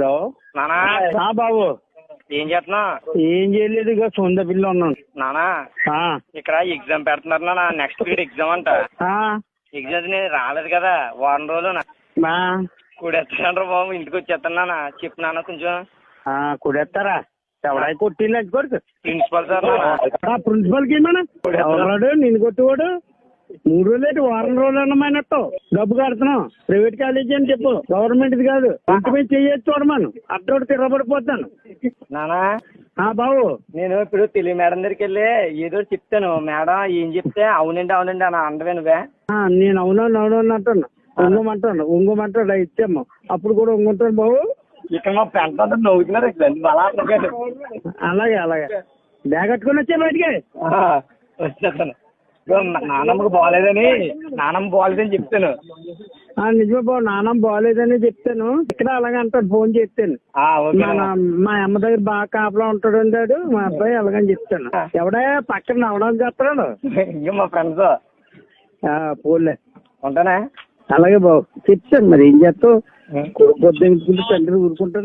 Hello? నానా. బాబు. ఏం చేస్తున్నావు? ఏం చేయలేదు ఇక సొంత పిల్ల ఉన్నాను. నానా. ఇక్కడ ఎగ్జామ్ పెడుతున్నారు నాన్న నెక్స్ట్ వీక్ ఎగ్జామ్ అంట. ఆ, ఎగ్జామ్ నేను రాలేదు కదా. వారం రోజులు కూడెత్తాను బాబు. ఇంటికి వచ్చేస్తాను చెప్పు నాన్న కొంచెం. ఎవడాయి కొట్టిల్లు అది కొడుకు? ప్రిన్సిపల్ సార్ ప్రిన్సిపల్కి నిన్ను కొట్టువాడు మూడు రోజులు వారం రోజులు అన్నమైనట్టు. డబ్బు కడుతున్నాం. ప్రైవేట్ కాలేజీ అని చెప్పు. గవర్నమెంట్ కాదు. మీద చెయ్యొచ్చు చూడమను అట్టోడు తిరగబడిపోతాను. నానా? ఆ బాబు. నేను ఇప్పుడు తెలుగు మేడం దగ్గరికి వెళ్ళి ఏదో చెప్తాను. మేడం ఏం చెప్తే అవునండి అవునండి అని అండవే నువ్వే? నేను అవునవును అవునవును అంటాను ఉంగమంటాను ఉంగమంటాడు ఇచ్చాము అప్పుడు కూడా ఉంగుంటాను బాబు. ఇక్కడ మా అందరూ నవ్వుతున్నారు అలా అలాగే అలాగే. బ్యాగ్ కట్టుకొని వచ్చే బయటికి. వచ్చేస్తాను. నానమ్మకు బాగాలేదని నానమ్మ బాగాలేదని చెప్తాను. ఆ, నిజమే బాబు నాన్నమ్మ బాగోలేదని చెప్తాను. ఇక్కడ అలాగే అంటాడు ఫోన్ ఓకే మా అమ్మ దగ్గర బాగా కాపలా ఉంటాడు అంటాడు మా అబ్బాయి అలాగని చెప్తాను. ఎవడే పక్కన నవ్వడానికి చేస్తున్నాడు? ఇంక మా ఫ్రెండ్స్. ఆ, పోలే ఉంటానా? అలాగే బాబు చెప్తాను మరి ఏం చేస్తావు? పొద్దున్న తండ్రి ఊరుకుంటాడు?